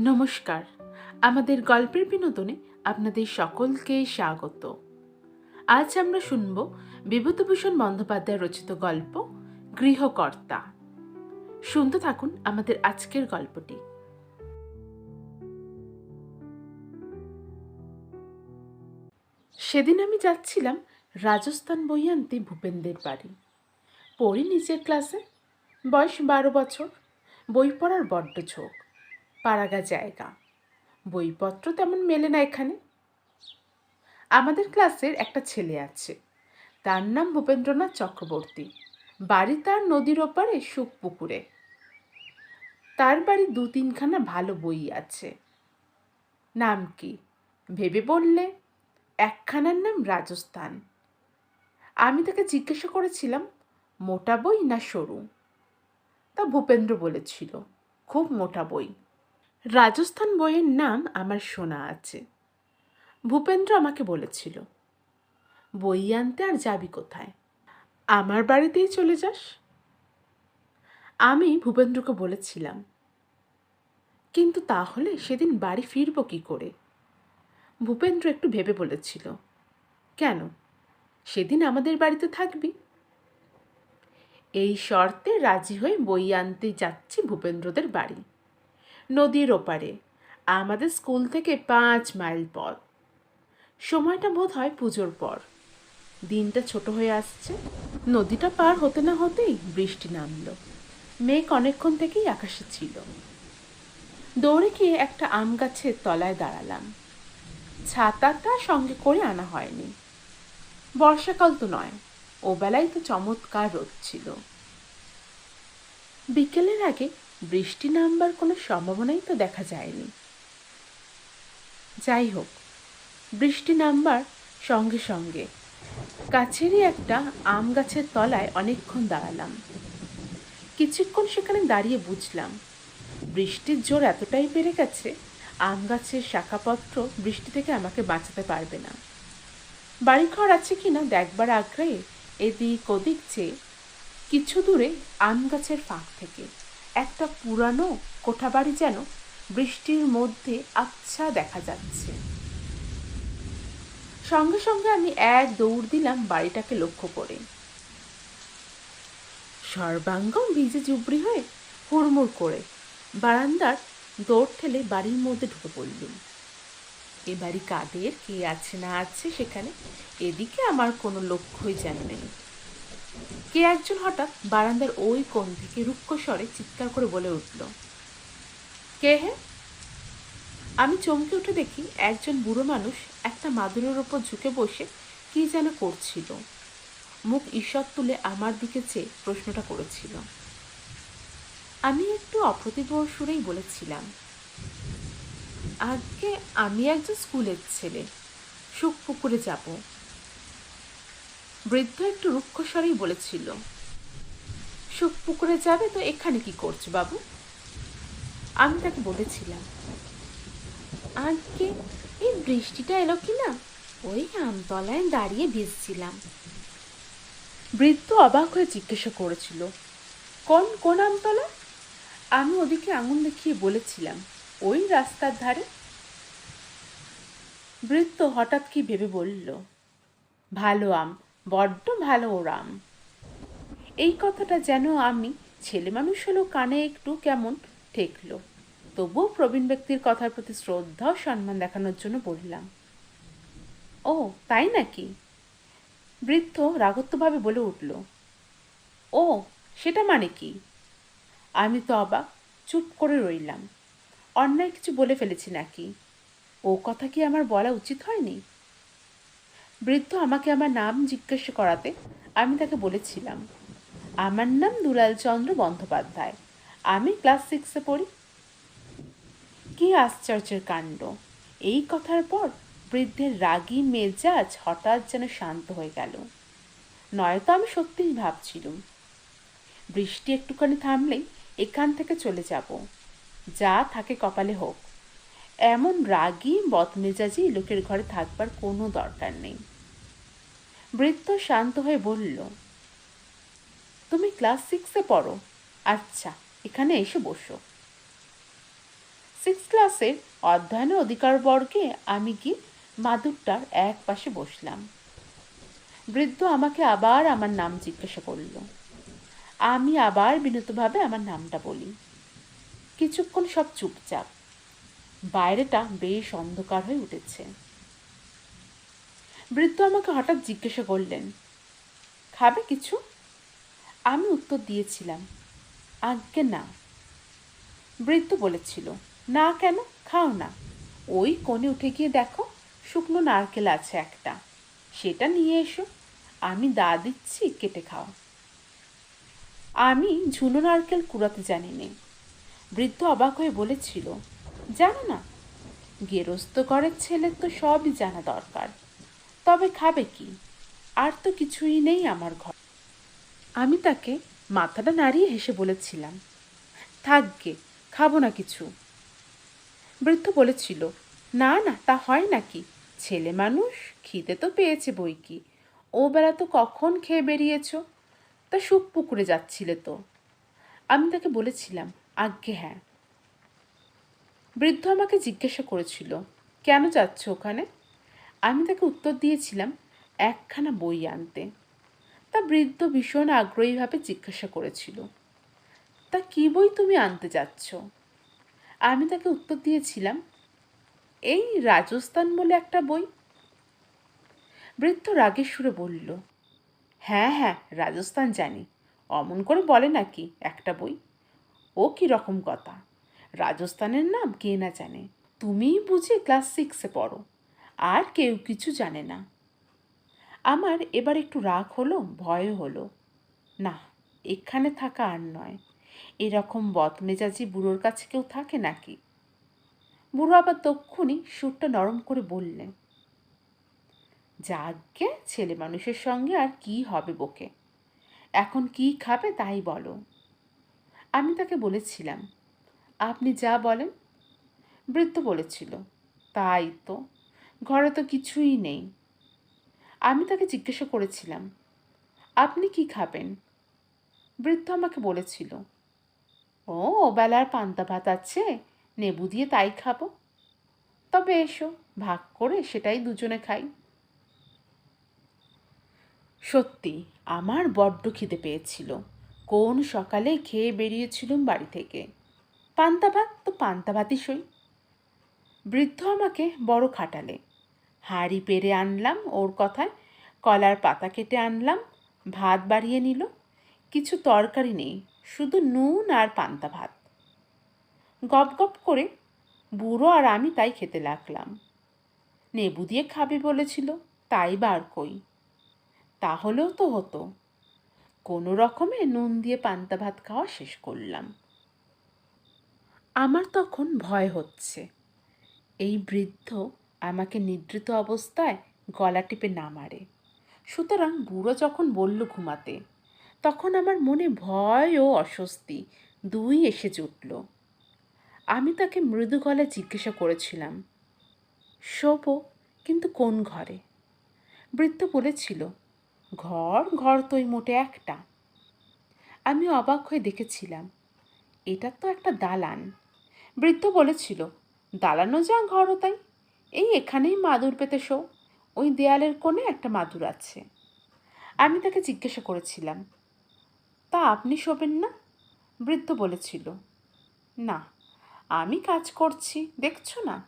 নমস্কার। আমাদের গল্পের বিনোদনে আপনাদের সকলকে স্বাগত। আজ আমরা শুনব বিভূতিভূষণ বন্দ্যোপাধ্যায় রচিত গল্প, গৃহকর্তা। শুনতে থাকুন আমাদের আজকের গল্পটি। সেদিন আমি যাচ্ছিলাম রাজস্থান বই আনতে ভূপেন্দ্রের বাড়ি। পড়ি নিজের ক্লাসে, বয়স বারো বছর, বই পড়ার বড্ড ঝোঁক। পাড়াগা জায়গা। বইপত্র তেমন মেলে না এখানে। আমাদের ক্লাসের একটা ছেলে আছে। তার নাম ভূপেন্দ্রনাথ চক্রবর্তী। বাড়ি তার নদীর ওপারে সুখ পুকুরে। তার বাড়ি দু তিনখানা ভালো বই আছে। নাম কি? ভেবে বললে, একখানার নাম রাজস্থান। আমি তাকে জিজ্ঞাসা করেছিলাম, মোটা বই না সরু? তা ভূপেন্দ্র বলেছিল, খুব মোটা বই। রাজস্থান বইয়ের নাম আমার শোনা আছে। ভূপেন্দ্র আমাকে বলেছিল, বই আনতে আর যাবি কোথায়? আমার বাড়িতেই চলে যাস। আমি ভূপেন্দ্রকে বলেছিলাম, কিন্তু তাহলে সেদিন বাড়ি ফিরব কি করে? ভূপেন্দ্র একটু ভেবে বলেছিল, কেন? সেদিন আমাদের বাড়িতে থাকবি। এই শর্তে রাজি হয়ে বই আনতে যাচ্ছি ভূপেন্দ্রদের বাড়ি। নদীর ওপারে, আমাদের স্কুল থেকে পাঁচ মাইল পথ। সময়টা বোধ হয় পুজোর পর। দিনটা ছোট হয়ে আসছে। নদীটা পার হতে না হতেই বৃষ্টি নামলো। মেঘ অনেকক্ষণ থেকেই আকাশে ছিল। দৌড়ে গিয়ে একটা আম গাছের তলায় দাঁড়ালাম। ছাতাটা সঙ্গে করে আনা হয়নি। বর্ষাকাল তো নয় ও বেলায় তো চমৎকার রোদ ছিল। বিকেলের আগে বৃষ্টি নামবার কোনো সম্ভাবনাই তো দেখা যায়নি। যাই হোক বৃষ্টি নামবার সঙ্গে সঙ্গে কাছেরই একটা আম গাছের তলায় অনেকক্ষণ দাঁড়ালাম। কিছুক্ষণ সেখানে দাঁড়িয়ে বুঝলাম, বৃষ্টির জোর এতটাই বেড়ে গেছে, আম গাছের শাখাপত্র বৃষ্টি থেকে আমাকে বাঁচাতে পারবে না। বাড়িঘর আছে কিনা দেখবার আগ্রহে এদিক ওদিক চেয়ে কিছু দূরে আম গাছের ফাঁক থেকে একটা পুরানো কোঠাবাড়ি যেন বৃষ্টির মধ্যে আচ্ছা দেখা যাচ্ছে। সঙ্গে সঙ্গে আমি এক দৌড় দিলাম বাড়িটাকে লক্ষ্য করে। সর্বাঙ্গম ভিজে জুবড়ি হয়ে হুড়মুড় করে বারান্দার দৌড় ঠেলে বাড়ির মধ্যে ঢুকে পড়লুম। এ বাড়ি কাদের, কে আছে না আছে সেখানে এদিকে আমার কোনো লক্ষ্যই যেন নেই। কে একজন হঠাৎ বারান্দার ওই কোণ থেকে রুক্ষ স্বরে চিৎকার করে বলে উঠল, কে হে? আমি চমকে উঠে দেখি একজন বুড়ো মানুষ একটা মাদুরের ওপর ঝুঁকে বসে কি যেন করছিল। মুখ ঈশ্বর তুলে আমার দিকে চেয়ে প্রশ্নটা করেছিল। আমি একটু অপ্রতিভ সুরেই বলেছিলাম, আজকে আমি একজন স্কুলের ছেলে, সুখ পুকুরে যাব। বৃদ্ধ একটু রুক্ষ স্বরেই বলেছিল, সুখ পুকুরে যাবে তো এখানে কি করছ বাবু? আমি তাকে বলেছিলাম আজকে এই বৃষ্টিটা এলো কি না ওই আমতলায় দাঁড়িয়ে ভিজছিলাম। বৃদ্ধ অবাক হয়ে জিজ্ঞাসা করেছিল, কোন কোন আমতলা? আমি ওদিকে আঙুল দেখিয়ে বলেছিলাম, ওই রাস্তার ধারে। বৃদ্ধ হঠাৎ কি ভেবে বলল, ভালো আম বড্ড ভালো ওরাম। এই কথাটা যেন আমি ছেলে মানুষ হলেও কানে একটু কেমন ঠেকলো। তবুও প্রবীণ ব্যক্তির কথার প্রতি শ্রদ্ধা সম্মান দেখানোর জন্য বললাম, ও, তাই নাকি? বৃদ্ধ রাগত্বভাবে বলে উঠল, ও, সেটা মানে কি? আমি তো অবাক, চুপ করে রইলাম, অন্যায় কিছু বলে ফেলেছি নাকি? ও কথা কি আমার বলা উচিত হয়নি? বৃদ্ধ আমাকে আমার নাম জিজ্ঞাসা করাতে আমি তাকে বলেছিলাম, আমার নাম দুলাল চন্দ্র বন্দ্যোপাধ্যায়, আমি ক্লাস সিক্সে পড়ি। কি আশ্চর্যের কাণ্ড! এই কথার পর বৃদ্ধের রাগী মেজাজ হঠাৎ যেন শান্ত হয়ে গেল। নয়তো আমি সত্যিই ভাবছিলুম, বৃষ্টি একটুখানি থামলেই এখান থেকে চলে যাব, যা থাকে কপালে হোক। এমন রাগী, বদমেজাজি লোকের ঘরে থাকবার কোনো দরকার নেই। বৃদ্ধ শান্ত হয়ে বলল, তুমি ক্লাস সিক্সে পড়ো। আচ্ছা এখানে এসে বসো। সিক্স ক্লাসের অধ্যয়নের অধিকার বর্গে আমি কি মাদুরটার এক পাশে বসলাম। বৃদ্ধ আমাকে আবার আমার নাম জিজ্ঞাসা করল। আমি আবার বিনীতভাবে আমার নামটা বলি। কিছুক্ষণ সব চুপচাপ। বাইরেটা বেশ অন্ধকার হয়ে উঠেছে। বৃদ্ধ আমাকে হঠাৎ জিজ্ঞাসা করলেন, খাবে কিছু? আমি উত্তর দিয়েছিলাম, আজ্ঞে না। বৃদ্ধ বলেছিল, না কেন? খাও না। ওই কোণে উঠে গিয়ে দেখো, শুকনো নারকেল আছে একটা। সেটা নিয়ে এসো। আমি দা দিচ্ছি, কেটে খাও। আমি ঝুনো নারকেল কুড়াতে জানি নে বৃদ্ধ অবাক হয়ে বলেছিল জানো না? গেরস্ত ঘরের ছেলের তো সবই জানা দরকার। তবে খাবে কি? আর তো কিছুই নেই আমার ঘর। আমি তাকে মাথাটা নাড়িয়ে হেসে বলেছিলাম থাকগে খাব না কিছু। বৃদ্ধ বলেছিল, না না, তা হয় নাকি? ছেলে মানুষ, খিদে তো পেয়েছে বই কি? ও বেলা তো কখন খেয়ে বেরিয়েছ? তা সুখ পুকুরে যাচ্ছিলে তো? আমি তাকে বলেছিলাম, আজ্ঞে হ্যাঁ। বৃদ্ধ আমাকে জিজ্ঞাসা করেছিল, কেন যাচ্ছ ওখানে? আমি তাকে উত্তর দিয়েছিলাম, একখানা বই আনতে। তা বৃদ্ধ ভীষণ আগ্রহীভাবে জিজ্ঞাসা করেছিল, তা কী বই তুমি আনতে যাচ্ছ? আমি তাকে উত্তর দিয়েছিলাম, এই রাজস্থান বলে একটা বই। বৃদ্ধ রাগের সুরে বলল হ্যাঁ হ্যাঁ রাজস্থান জানি, অমন করে বলে নাকি একটা বই? ও কি রকম কথা? রাজস্থানের নাম কে না জানে। তুমিই বুঝি ক্লাস সিক্সে পড়ো। আর কেউ কিছু জানে না। আমার এবার একটু রাগ হলো, ভয়ও হলো। না, এখানে থাকা আর নয়। এরকম বদমেজাজি বুড়োর কাছে কেউ থাকে নাকি? বুড়ো আবার তক্ষুনি সুরটা নরম করে বললেন যাকে ছেলে মানুষের সঙ্গে আর কি হবে বকে? এখন কি খাবে তাই বলো। আমি তাকে বলেছিলাম আপনি যা বলেন। বৃদ্ধ বলেছিল, তাই তো, ঘরে তো কিছুই নেই। আমি তাকে জিজ্ঞাসা করেছিলাম, আপনি কি খাবেন? বৃদ্ধ আমাকে বলেছিল, ও, বেলার পান্তা ভাত আছে নেবু দিয়ে তাই খাব। তবে এসো, ভাগ করে সেটাই দুজনে খাই। সত্যি, আমার বড্ড খিদে পেয়েছিল। কোন সকালে খেয়ে বেরিয়েছিলুম বাড়ি থেকে। পান্তা ভাত তো পান্তা ভাতই সই। বৃদ্ধ আমাকে বড় খাটালে। হাঁড়ি পেরে আনলাম ওর কথায়, কলার পাতা কেটে আনলাম, ভাত বাড়িয়ে নিল। কিছু তরকারি নেই, শুধু নুন আর পান্তা ভাত। গপ গপ করে বুড়ো আর আমি তাই খেতে লাগলাম। নেবু দিয়ে খাবে বলেছিল, তাই বার কই। তাহলেও তো হতো। কোনো রকমে নুন দিয়ে পান্তা ভাত খাওয়া শেষ করলাম। আমার তখন ভয় হচ্ছে। এই বৃদ্ধ আমাকে নিদ্রিত অবস্থায় গলা টিপে না মারে। সুতরাং বুড়ো যখন বলল ঘুমাতে, তখন আমার মনে ভয় ও অস্বস্তি দুই এসে জুটল। আমি তাকে মৃদু গলায় জিজ্ঞাসা করেছিলাম, শোবো, কিন্তু কোন ঘরে? বৃদ্ধ বলেছিল, ঘর ঘর তো মোটে একটা। আমি অবাক হয়ে দেখেছিলাম, এটা তো একটা দালান। বৃদ্ধ বলেছিল দালানো যা ঘরও তাই। এই এখানেই মাদুর পেতে শো। ওই দেয়ালের কোণে একটা মাদুর আছে। আমি তাকে জিজ্ঞাসা করেছিলাম, তা আপনি শোবেন না? বৃদ্ধ বলেছিল, না, আমি কাজ করছি, দেখছ না?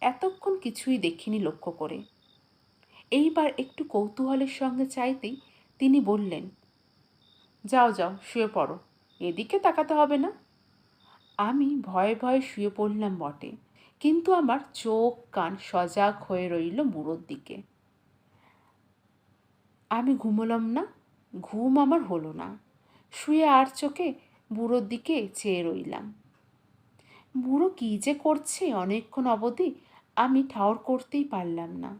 এতক্ষণ কিছুই দেখিনি লক্ষ্য করে। এইবার একটু কৌতূহলের সঙ্গে চাইতেই তিনি বললেন, যাও যাও, শুয়ে পড়ো। এদিকে তাকাতে হবে না। আমি ভয়ে ভয়ে শুয়ে পড়লাম বটে। কিন্তু আমার চোখ কান সজাগ হয়ে রইল বুড়োর দিকে। আমি ঘুমলাম না, ঘুম আমার হলো না। শুয়ে আর চোখে বুড়োর দিকে চেয়ে রইলাম। বুড়ো কী যে করছে অনেকক্ষণ অবধি আমি ঠাউর করতেই পারলাম না।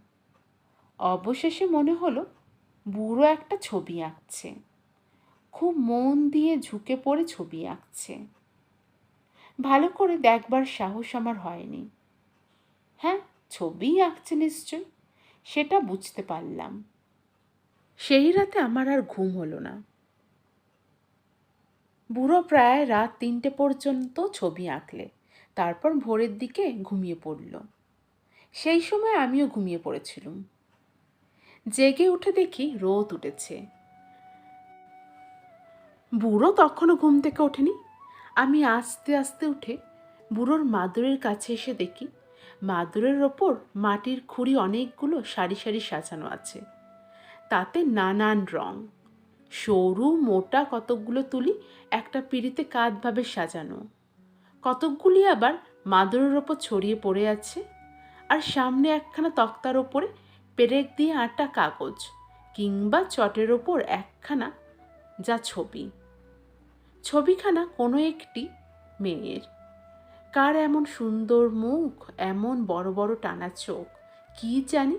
অবশেষে মনে হলো বুড়ো একটা ছবি আঁকছে। খুব মন দিয়ে ঝুঁকে পড়ে ছবি আঁকছে। ভালো করে দেখবার সাহস আমার হয়নি। হ্যাঁ ছবি আঁকছে নিশ্চয় সেটা বুঝতে পারলাম। সেই রাতে আমার আর ঘুম হলো না। বুড়ো প্রায় রাত তিনটে পর্যন্ত ছবি আঁকলে, তারপর ভোরের দিকে ঘুমিয়ে পড়ল। সেই সময় আমিও ঘুমিয়ে পড়েছিলুম। জেগে উঠে দেখি রোদ উঠেছে। বুড়ো তখনও ঘুম থেকে ওঠেনি আমি আস্তে আস্তে উঠে বুড়োর মাদুরের কাছে এসে দেখি, মাদুরের ওপর মাটির খুঁড়ি অনেকগুলো সারি সারি সাজানো আছে। তাতে নানান রং, সরু, মোটা কতকগুলো তুলি একটা পিড়িতে কাঁধভাবে সাজানো। কতকগুলি আবার মাদুরের ওপর ছড়িয়ে পড়ে আছে আর সামনে একখানা তক্তার ওপরে পেরেক দিয়ে আটা কাগজ কিংবা চটের ওপর একখানা যা ছবি। ছবিখানা কোনো একটি মেয়ের। কার এমন সুন্দর মুখ, এমন বড় বড় টানা চোখ, কি জানি?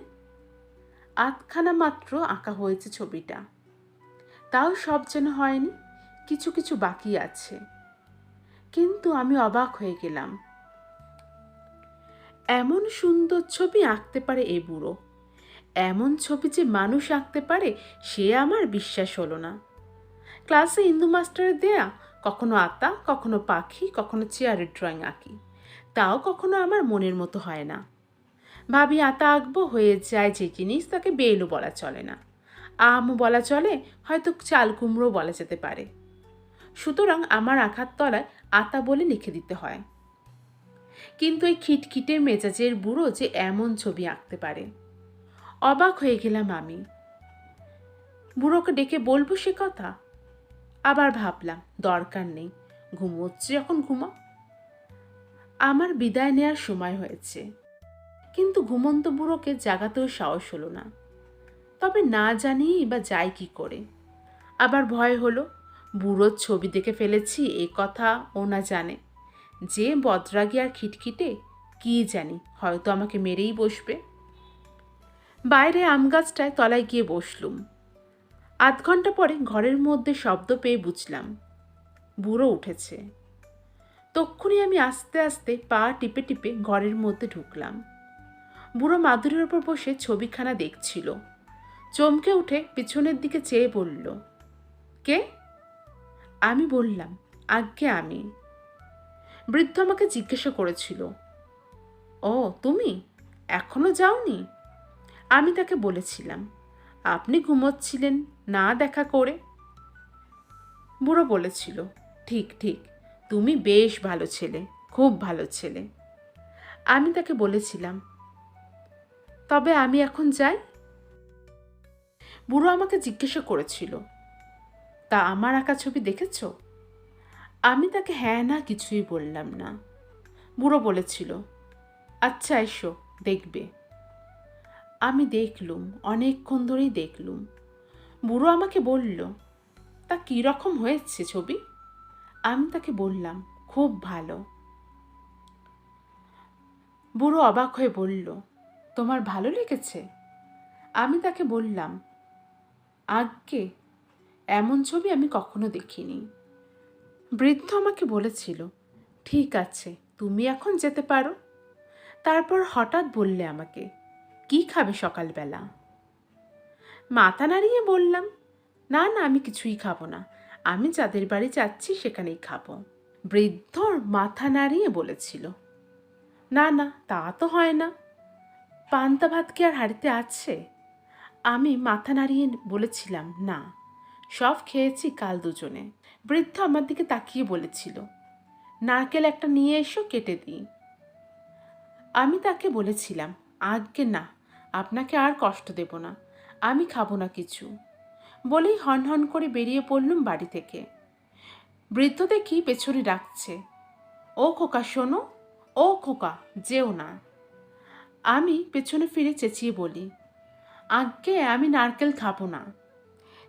আধখানা মাত্র আঁকা হয়েছে ছবিটা। তাও সব যেন হয়নি, কিছু কিছু বাকি আছে। কিন্তু আমি অবাক হয়ে গেলাম। এমন সুন্দর ছবি আঁকতে পারে এ বুড়ো। এমন ছবি যে মানুষ আঁকতে পারে, সে আমার বিশ্বাস হলো না। ক্লাসে ইন্দু মাস্টারের দেয়া, কখনো আতা, কখনো পাখি, কখনো চেয়ারের ড্রয়িং আঁকি। তাও কখনো আমার মনের মতো হয় না। ভাবি আতা আঁকবো, হয়ে যায় যে জিনিস, তাকে বেলও বলা চলে না। আমও বলা চলে, হয়তো চাল কুমড়ো বলা যেতে পারে। সুতরাং আমার আঁকার তলায় আতা বলে লিখে দিতে হয়। কিন্তু এই খিটখিটে মেজাজের বুড়ো যে এমন ছবি আঁকতে পারে। অবাক হয়ে গেলাম আমি। বুড়োকে ডেকে বলব সে কথা? আবার ভাবলাম, দরকার নেই। ঘুমোচ্ছে যখন ঘুমা। আমার বিদায় নেয়ার সময় হয়েছে। কিন্তু ঘুমন্ত বুড়োকে জাগাতেও সাহস হলো না। তবে না জানিয়েই বা যাই কি করে? আবার ভয় হলো, বুড়োর ছবি দেখে ফেলেছি, এ কথা ও না জানে। যে বদরাগি আর খিটখিটে, কি জানি, হয়তো আমাকে মেরেই বসবে। বাইরে আম গাছটায় তলায় গিয়ে বসলুম। আধ ঘণ্টা পরে ঘরের মধ্যে শব্দ পেয়ে বুঝলাম, বুড়ো উঠেছে। তক্ষুনি আমি আস্তে আস্তে পা টিপে টিপে ঘরের মধ্যে ঢুকলাম। বুড়ো মাদুরের ওপর বসে ছবিখানা দেখছিল। চমকে উঠে পিছনের দিকে চেয়ে বলল, কে? আমি বললাম, আজ্ঞে আমি। বৃদ্ধ আমাকে জিজ্ঞাসা করেছিল, ও, তুমি? এখনও যাওনি? আমি তাকে বলেছিলাম আপনি ঘুমোচ্ছিলেন, না দেখা করে? বুড়ো বলেছিল, ঠিক ঠিক, তুমি বেশ ভালো ছেলে, খুব ভালো ছেলে। আমি তাকে বলেছিলাম, তবে আমি এখন যাই? বুড়ো আমাকে জিজ্ঞাসা করেছিল, তা আমার আঁকা ছবি দেখেছ? আমি তাকে হ্যাঁ না, কিছুই বললাম না। বুড়ো বলেছিল আচ্ছা এসো, দেখবে। আমি দেখলুম, অনেকক্ষণ ধরেই দেখলুম। বুড়ো আমাকে বলল, তা কীরকম হয়েছে ছবি? আমি তাকে বললাম, খুব ভালো। বুড়ো অবাক হয়ে বলল, তোমার ভালো লেগেছে? আমি তাকে বললাম, আজ্ঞে, এমন ছবি আমি কখনো দেখিনি। বৃদ্ধ আমাকে বলেছিল, ঠিক আছে, তুমি এখন যেতে পারো। তারপর হঠাৎ বললে আমাকে কি খাবে সকালবেলা? মাথা নাড়িয়ে বললাম, না না, আমি কিছুই খাব না। আমি যাদের বাড়ি যাচ্ছি সেখানেই খাব। বৃদ্ধর মাথা নাড়িয়ে বলেছিল, না না, তা তো হয় না। পান্তা ভাত কি আর হাড়িতে আছে? আমি মাথা নাড়িয়ে বলেছিলাম, না, সব খেয়েছি কাল দুজনে। বৃদ্ধ আমার দিকে তাকিয়ে বলেছিল, নারকেল একটা নিয়ে এসো, কেটে দিই। আমি তাকে বলেছিলাম আজ্ঞে না আপনাকে আর কষ্ট দেব না, আমি খাব না কিছু। বলেই হন হন করে বেরিয়ে পড়লুম বাড়ি থেকে। বৃদ্ধ দেখি পেছনে ডাকছে, ও খোকা, শোনো, ও খোকা, যেও না। আমি পেছনে ফিরে চেঁচিয়ে বলি, আজ্ঞে, আমি নারকেল খাব না।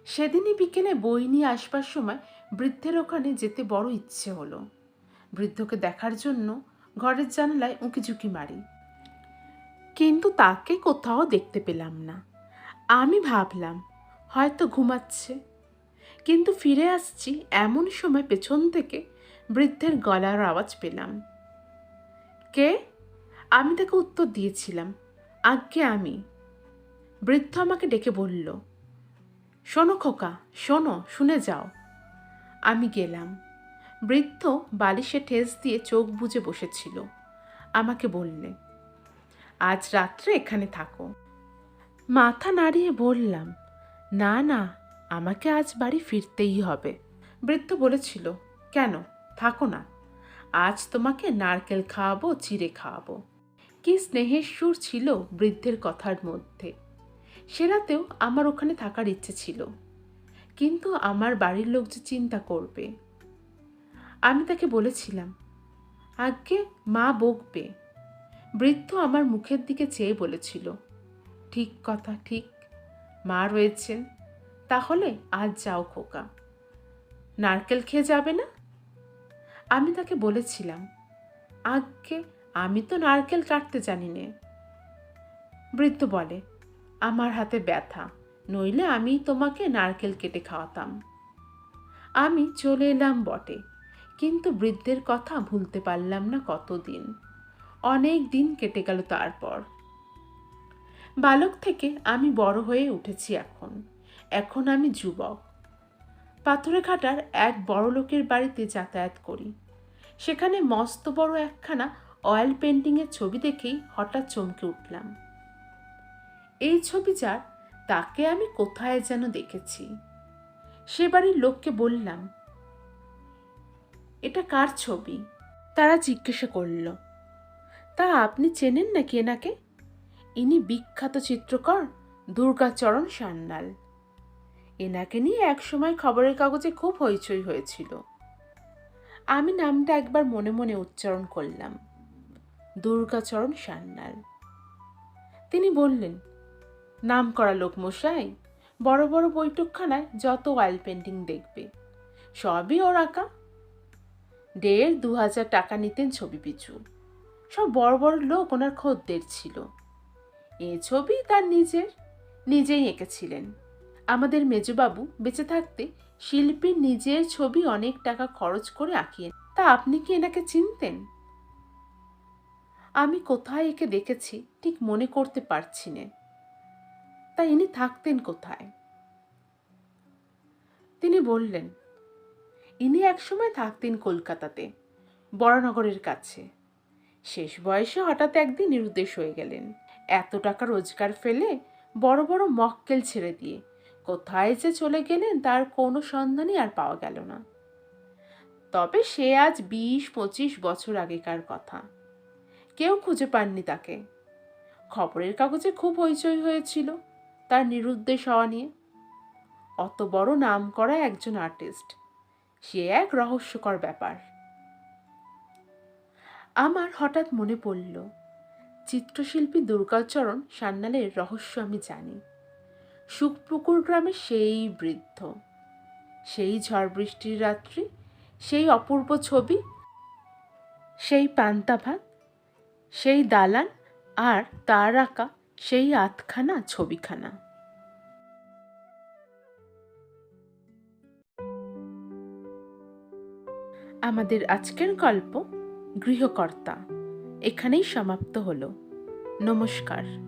সেদিনই বিকেলে বই নিয়ে আসবার সময় বৃদ্ধের ওখানে যেতে বড় ইচ্ছে হলো। বৃদ্ধকে দেখার জন্য ঘরের জানালায় উঁকি ঝুঁকি মারি। কিন্তু তাকে কোথাও দেখতে পেলাম না। আমি ভাবলাম, হয়তো ঘুমাচ্ছে। কিন্তু ফিরে আসছি এমন সময় পেছন থেকে বৃদ্ধের গলার আওয়াজ পেলাম। কে? আমি তাকে উত্তর দিয়েছিলাম, আজ্ঞে আমি। বৃদ্ধ আমাকে ডেকে বলল, শোনো খোকা, শোনো, শুনে যাও। আমি গেলাম। বৃদ্ধ বালিশে ঠেস দিয়ে চোখ বুজে বসেছিল। আমাকে বললে আজ রাত্রে এখানে থাকো। মাথা নাড়িয়ে বললাম, না না, আমাকে আজ বাড়ি ফিরতেই হবে। বৃদ্ধ বলেছিল, কেন? থাকো না। আজ তোমাকে নারকেল খাওয়াবো, চিড়ে খাওয়াবো। কি স্নেহের সুর ছিল বৃদ্ধের কথার মধ্যে। সে রাতেও আমার ওখানে থাকার ইচ্ছে ছিল। কিন্তু আমার বাড়ির লোক যে চিন্তা করবে। আমি তাকে বলেছিলাম আগে মা বকবে। বৃদ্ধ আমার মুখের দিকে চেয়ে বলেছিল, ঠিক কথা, ঠিক। মা রয়েছেন। তাহলে আজ যাও খোকা। নারকেল খেয়ে যাবে না? আমি তাকে বলেছিলাম আগে আমি তো নারকেল কাটতে জানি নে। বৃদ্ধ বলে, আমার হাতে ব্যথা, নইলে আমি তোমাকে নারকেল কেটে খাওয়াতাম। আমি চলে এলাম বটে, কিন্তু বৃদ্ধের কথা ভুলতে পারলাম না কতদিন। অনেক দিন কেটে গেল তারপর। বালক থেকে আমি বড় হয়ে উঠেছি এখন। এখন আমি যুবক। পাথরে ঘাটার এক বড় লোকের বাড়িতে যাতায়াত করি। সেখানে মস্ত বড় একখানা অয়েল পেন্টিংয়ের ছবি দেখেই হঠাৎ চমকে উঠলাম। এই ছবি যার, তাকে আমি কোথায় যেন দেখেছি। সে বাড়ির লোককে বললাম, এটা কার ছবি? তারা জিজ্ঞাসা করল তা আপনি চেনেন নাকি এনাকে? ইনি বিখ্যাত চিত্রকর দুর্গাচরণ সান্যাল। এনাকে নিয়ে একসময় খবরের কাগজে খুব হইচই হয়েছিল। আমি নামটা একবার মনে মনে উচ্চারণ করলাম। দুর্গাচরণ সান্যাল। তিনি বললেন নাম করা লোক মশাই বড় বড় বৈঠকখানায় যত অয়েল পেন্টিং দেখবে, সবই ওর আঁকা। দেড় দু হাজার টাকা নিতেন ছবি পিছু। সব বড় বড় লোক ওনার খদ্দের ছিল। এ ছবি তার নিজের, নিজেই এঁকেছিলেন। আমাদের মেজবাবু বেঁচে থাকতে শিল্পীর নিজের ছবি অনেক টাকা খরচ করে আঁকিয়ে তা আপনি কি এনাকে চিনতেন? আমি কোথায় একে দেখেছি ঠিক মনে করতে পারছি না। তা ইনি থাকতেন কোথায়? তিনি বললেন, ইনি একসময় থাকতেন কলকাতাতে, বড়নগরের কাছে। শেষ বয়সে হঠাৎ একদিন নিরুদ্দেশ হয়ে গেলেন। এত টাকা রোজগার ফেলে বড় বড় মক্কেল ছেড়ে দিয়ে কোথায় যে চলে গেলেন তার কোনো সন্ধানই আর পাওয়া গেল না। তবে সে আজ বিশ পঁচিশ বছর আগেকার কথা। কেউ খুঁজে পাননি তাকে। খবরের কাগজে খুব হইচই হয়েছিল তার নিরুদ্দেশ হওয়া নিয়ে। অত বড় নাম করা একজন আর্টিস্ট, সে এক রহস্যকর ব্যাপার। আমার হঠাৎ মনে পড়ল, চিত্রশিল্পী দুর্গাচরণ সান্যালের রহস্য আমি জানি। সুখপুকুর গ্রামে সেই বৃদ্ধ, সেই ঝড় বৃষ্টির রাত্রি, সেই অপূর্ব ছবি, সেই পান্তা ভাত, সেই দালান আর তার আঁকা সেই আতখানা ছবিখানা। আমাদের আজকের গল্প গৃহকর্তা। এখানেই সমাপ্ত হলো। নমস্কার।